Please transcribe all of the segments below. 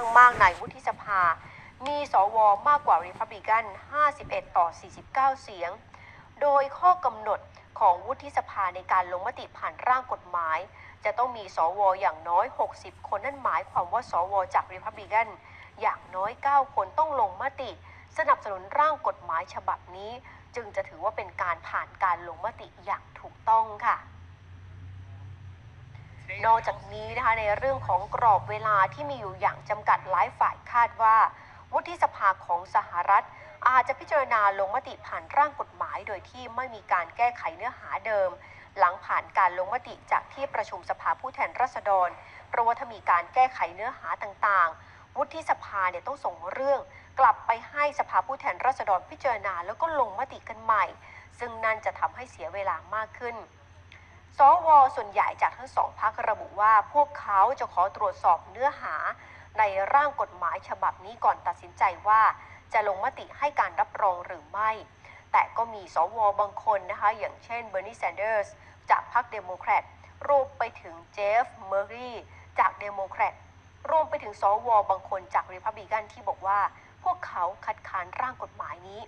างมากในวุฒิสภา มีสวมากกว่าริพับลิกัน 51 ต่อ 49 เสียง โดยข้อกำหนดของวุฒิสภาในการลงมติผ่านร่างกฎหมาย จะต้องมีสวอย่างน้อย 60 คนนั่นหมายความว่าสวจากริพับลิกันอย่างน้อย 9 คนต้องลงมติ สนับสนุนร่างกฎหมายฉบับนี้ จึงจะถือว่าเป็นการผ่านการลงมติอย่างถูกต้องค่ะ นอกจากนี้นะคะในเรื่องของกรอบเวลาที่มีอยู่อย่างจำกัดหลายฝ่ายคาดว่า วุฒิสภาของสหรัฐ อาจจะพิจารณาลงมติผ่านร่างกฎหมาย โดยที่ไม่มีการแก้ไขเนื้อหาเดิม หลังผ่านการลงมติจากที่ประชุมสภาผู้แทนราษฎรเพราะว่าถ้ามีการแก้ไขเนื้อหาต่างๆ วุฒิสภาเนี่ยต้องส่งเรื่องกลับไปให้สภาผู้แทนราษฎรพิจารณาแล้วก็ลงมติกันใหม่ ซึ่งนั่นจะทำให้เสียเวลามากขึ้น สวส่วนใหญ่จากทั้งสองพักระบุว่า พวกเขาจะขอตรวจสอบเนื้อหา ในร่างกฎหมายฉบับนี้ก่อนตัดสินใจว่า จะลงมติให้การรับรองหรือไม่ แต่ก็มีสวบางคนนะคะ อย่างเช่นเบอร์นีแซนเดอร์สจากพรรคเดโมแครตรวมไปถึงเจฟเมอรีจากเดโมแครตรวมไปถึงสวบางคนจากริพับลิกันที่บอกว่า พวกเขาคัดค้านร่างกฎหมายนี้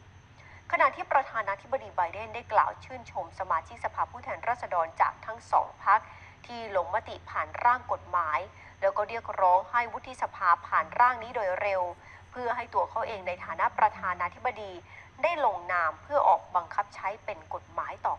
ขณะที่ประธานาธิบดีไบเดนได้กล่าวชื่นชมสมาชิกสภาผู้แทนราษฎรจากทั้งสองพักที่ลงมติผ่านร่างกฎหมาย แล้วก็เรียกร้องให้วุฒิสภาผ่านร่างนี้โดยเร็ว เพื่อให้ตัวเขาเองในฐานะประธานาธิบดี ได้ลงนามเพื่อออกบังคับใช้เป็นกฎหมายต่อ